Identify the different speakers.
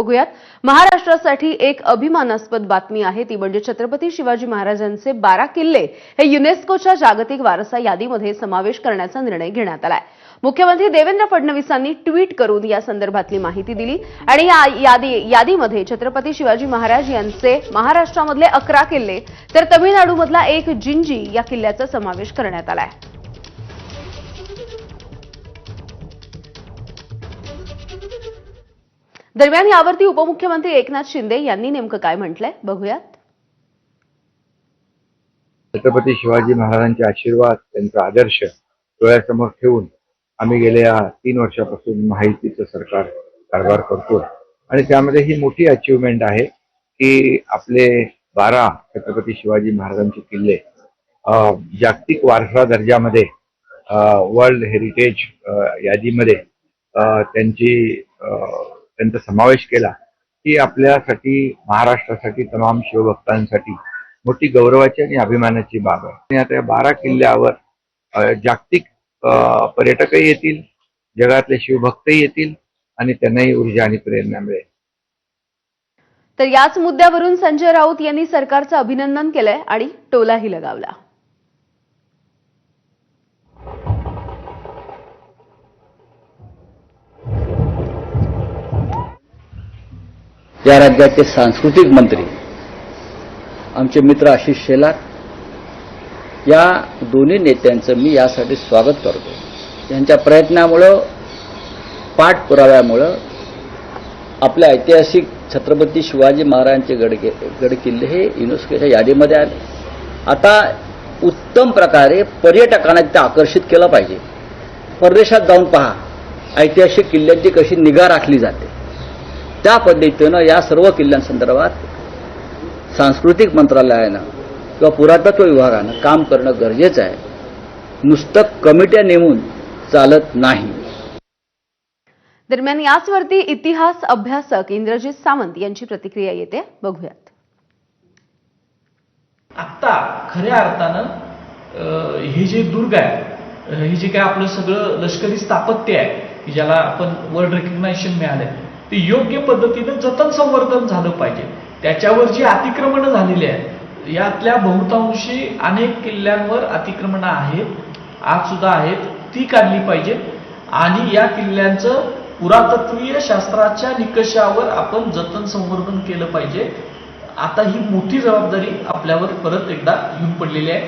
Speaker 1: बघूयात. महाराष्ट्रासाठी एक अभिमानास्पद बातमी आहे. ती म्हणजे छत्रपती शिवाजी महाराजांचे बारा किल्ले हे युनेस्कोच्या जागतिक वारसा यादीमध्ये समावेश करण्याचा निर्णय घेण्यात आलाय. मुख्यमंत्री देवेंद्र फडणवीसांनी ट्विट करून या संदर्भातली माहिती दिली आणि या यादी यादीमध्ये छत्रपती शिवाजी महाराज यांचे महाराष्ट्रामधले अकरा किल्ले तर तमिळनाडूमधला एक जिंजी या किल्ल्याचा समावेश करण्यात आलाय. दरम्यान यावरती उपमुख्यमंत्री एकनाथ शिंदे यांनी नेमकं काय म्हटलंय? बघूयात.
Speaker 2: छत्रपती शिवाजी महाराजांचे आशीर्वाद त्यांचा आदर्श डोळ्यासमोर ठेवून आम्ही गेल्या तीन वर्षापासून माहितीचं सरकार कारभार करतो आणि त्यामध्ये ही मोठी अचिव्हमेंट आहे की आपले बारा छत्रपती शिवाजी महाराजांचे किल्ले जागतिक वारसा दर्जामध्ये वर्ल्ड हेरिटेज यादीमध्ये त्यांची त्यांचा समावेश केला ही आपल्यासाठी महाराष्ट्रासाठी तमाम शिवभक्तांसाठी मोठी गौरवाची आणि अभिमानाची बाब आहे. आणि आता या बारा किल्ल्यावर जागतिक पर्यटकही येतील जगातले शिवभक्तही येतील आणि त्यांनाही ऊर्जा आणि प्रेरणा मिळेल.
Speaker 1: तर याच मुद्द्यावरून संजय राऊत यांनी सरकारचं अभिनंदन केलंय आणि टोलाही लगावला.
Speaker 3: या राज्याचे सांस्कृतिक मंत्री. आमचे मित्र आशिष शेलार. या दोन्ही नेत्यांचं मी यासाठी स्वागत करतो. यांच्या प्रयत्नामुळं पाठपुराव्यामुळं आपल्या ऐतिहासिक छत्रपती शिवाजी महाराजांचे गडके गडकिल्ले हे युनेस्कोच्या यादीमध्ये आले. आता उत्तम प्रकारे पर्यटकांना तिथे आकर्षित केलं पाहिजे. परदेशात जाऊन पहा. ऐतिहासिक किल्ल्यांची कशी निगा राखली जाते. त्या पद्धतीनं या सर्व किल्ल्यांसंदर्भात सांस्कृतिक मंत्रालयानं किंवा पुरातत्व विभागानं काम करणं गरजेचं आहे. नुसतं कमिट्या नेमून चालत नाही.
Speaker 1: दरम्यान याचवरती इतिहास अभ्यासक इंद्रजित सावंत यांची प्रतिक्रिया येते. बघूयात.
Speaker 4: आत्ता खऱ्या अर्थानं हे जे दुर्ग आहे हे जे काय आपलं सगळं लष्करी स्थापत्य आहे की ज्याला आपण वर्ल्ड रेकग्नायझेशन मिळालंय ते योग्य पद्धतीनं जतन संवर्धन झालं पाहिजे. त्याच्यावर जी अतिक्रमणं झालेली आहेत यातल्या बहुतांशी अनेक किल्ल्यांवर अतिक्रमणं आहेत आज सुद्धा आहेत ती काढली पाहिजे. आणि या किल्ल्यांचं पुरातत्वीय शास्त्राच्या निकषावर आपण जतन संवर्धन केलं पाहिजे. आता ही मोठी जबाबदारी आपल्यावर परत एकदा येऊन पडलेली आहे.